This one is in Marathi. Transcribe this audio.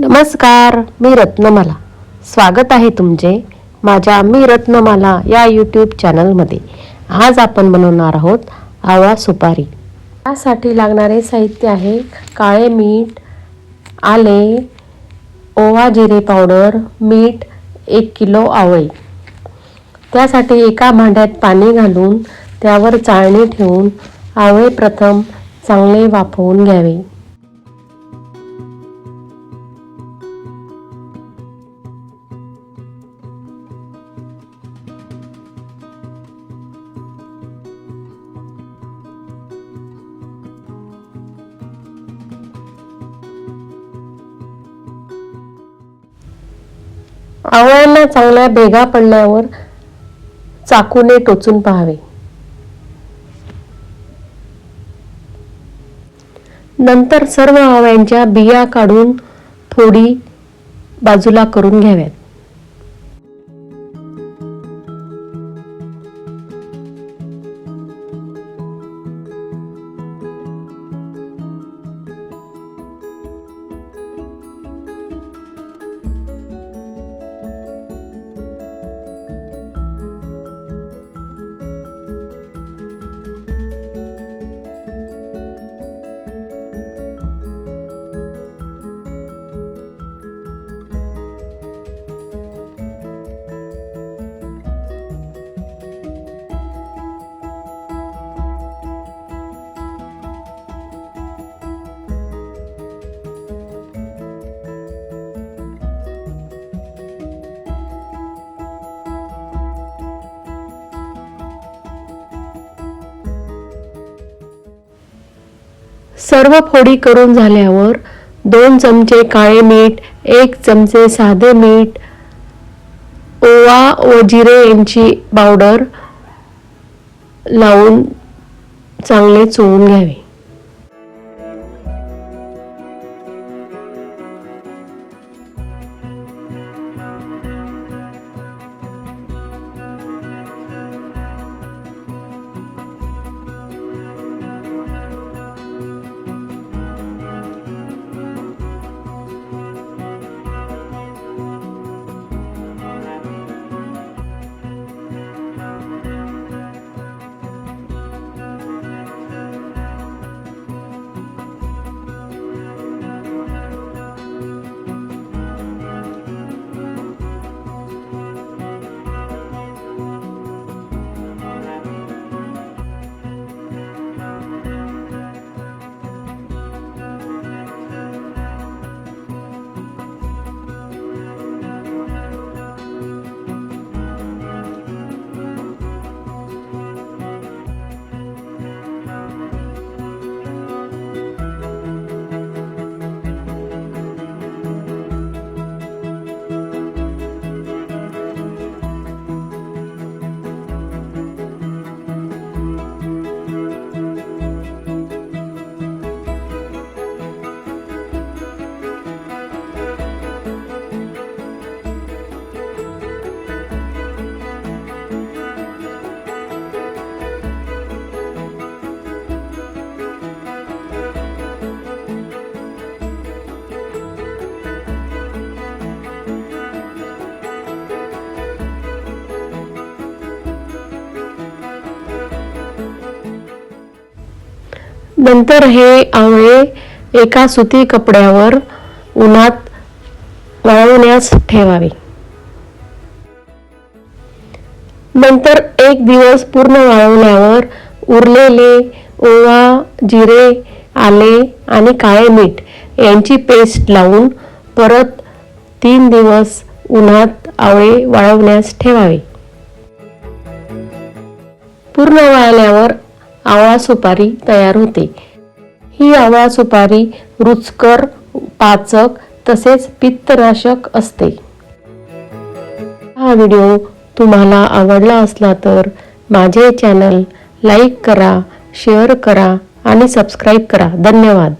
नमस्कार मी रत्नमाला. स्वागत आहे तुमचे माझ्या मी रत्नमाला या यूट्यूब चॅनलमध्ये आज आपण बनवणार आहोत आवळा सुपारी. यासाठी लागणारे साहित्य आहे काळे मीठ आले ओवा जिरे पावडर मीठ एक किलो आवळे. त्यासाठी एका भांड्यात पाणी घालून त्यावर चाळणी ठेवून आवळे प्रथम चांगले वाफवून घ्यावे. आवळ्यांना चांगल्या भेगा पडल्यावर चाकूने टोचून पाहावे. नंतर सर्व आवळ्यांच्या बिया काढून थोडी बाजूला करून घ्याव्यात. सर्व फोडी करून झाल्यावर दोन चमचे काळे मीठ एक चमचे साधे मीठ ओवा व जिरे यांची पावडर लावून चांगले चोळून घ्यावे. नंतर हे आवळे एका सुती कपड्यावर उन्हात वाळवण्यास ठेवावे. नंतर एक दिवस पूर्ण वाळवल्यावर उरलेले ओवा जिरे आले आणि काळे मीठ यांची पेस्ट लावून परत तीन दिवस उन्हात आवळे वाळवण्यास ठेवावे. पूर्ण वाळल्यावर आवळा सुपारी तयार होते. ही आवळा सुपारी रुचकर पाचक तसेच पित्तनाशक असते. हा व्हिडिओ तुम्हाला आवडला असला तर माझे चॅनल लाईक करा शेअर करा आणि सबस्क्राईब करा. धन्यवाद.